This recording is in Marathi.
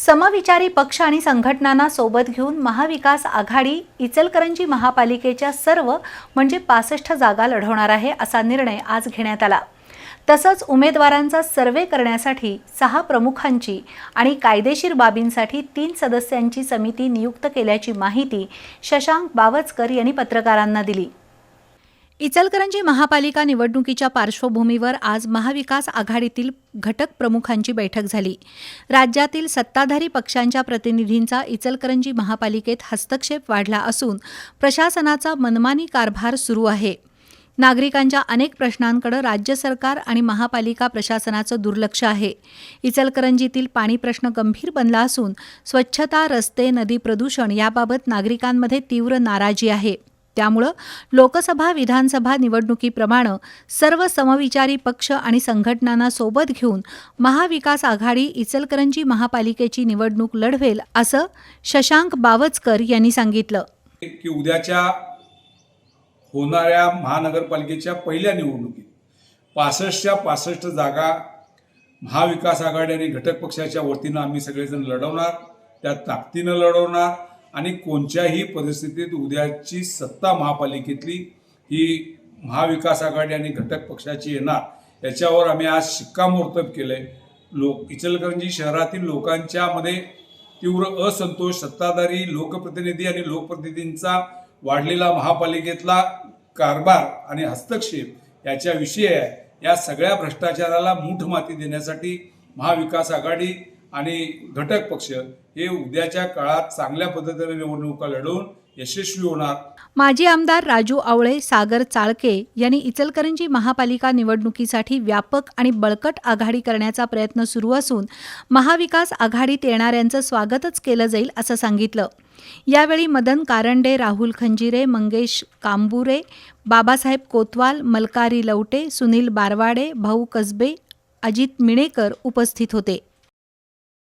समविचारी पक्ष आणि संघटनांना सोबत घेऊन महाविकास आघाडी इचलकरंजी महापालिकेच्या सर्व म्हणजे पासष्ट जागा लढवणार आहे असा निर्णय आज घेण्यात आला. तसंच उमेदवारांचा सर्वे करण्यासाठी सहा प्रमुखांची आणि कायदेशीर बाबींसाठी तीन सदस्यांची समिती नियुक्त केल्याची माहिती शशांक बावचकर यांनी पत्रकारांना दिली. इचलकरंजी महापालिका निवडणुकीच्या पार्श्वभूमीवर आज महाविकास आघाडीतील घटक प्रमुखांची बैठक झाली. राज्यातील सत्ताधारी पक्षांच्या प्रतिनिधींचा इचलकरंजी महापालिकेत हस्तक्षेप वाढला असून प्रशासनाचा मनमानी कारभार सुरू आहे. नागरिकांच्या अनेक प्रश्नांकडे राज्य सरकार आणि महापालिका प्रशासनाचं दुर्लक्ष आहे. इचलकरंजीतील पाणी प्रश्न गंभीर बनला असून स्वच्छता रस्ते नदी प्रदूषण याबाबत नागरिकांमध्ये तीव्र नाराजी आहे. त्यामुळं लोकसभा विधानसभा निवडणुकीप्रमाणे सर्व समविचारी पक्ष आणि संघटनांना सोबत घेऊन महाविकास आघाडी इचलकरंजी महापालिकेची निवडणूक लढवेल असं शशांक बावचकर यांनी सांगितलं. की उद्याच्या होणाऱ्या महानगरपालिकेच्या पहिल्या निवडणुकीत पासष्टच्या पासष्ट जागा महाविकास आघाडी आणि घटक पक्षाच्या वतीनं आम्ही सगळेजण लढवणार त्या ताकदीनं लढवणार आणि कोणत्याही परिस्थितीत उद्याची सत्ता महापालिकेतली ही महाविकास आघाडी आणि घटक पक्षाची येणार याच्यावर आम्ही आज शिक्कामोर्तब केलं आहे लोक इचलकरंजी शहरातील लोकांच्यामध्ये तीव्र असंतोष सत्ताधारी लोकप्रतिनिधी आणि लोकप्रतिनिधींचा वाढलेला महापालिकेतला कारभार आणि हस्तक्षेप याच्याविषयी आहे. या सगळ्या भ्रष्टाचाराला मूठ माती देण्यासाठी महाविकास आघाडी आणि घटक पक्ष हे उद्याच्या काळात चांगल्या पद्धतीने निवडणुका लढवून यशस्वी होणार. माजी आमदार राजू आवळे सागर चाळके यांनी इचलकरंजी महापालिका निवडणुकीसाठी व्यापक आणि बळकट आघाडी करण्याचा प्रयत्न सुरू असून महाविकास आघाडीत येणाऱ्यांचं स्वागतच केलं जाईल असं सांगितलं. यावेळी मदन कारंडे राहुल खंजिरे मंगेश कांबुरे बाबासाहेब कोतवाल मलकारी लवटे सुनील बारवाडे भाऊ कसबे अजित मिणेकर उपस्थित होते.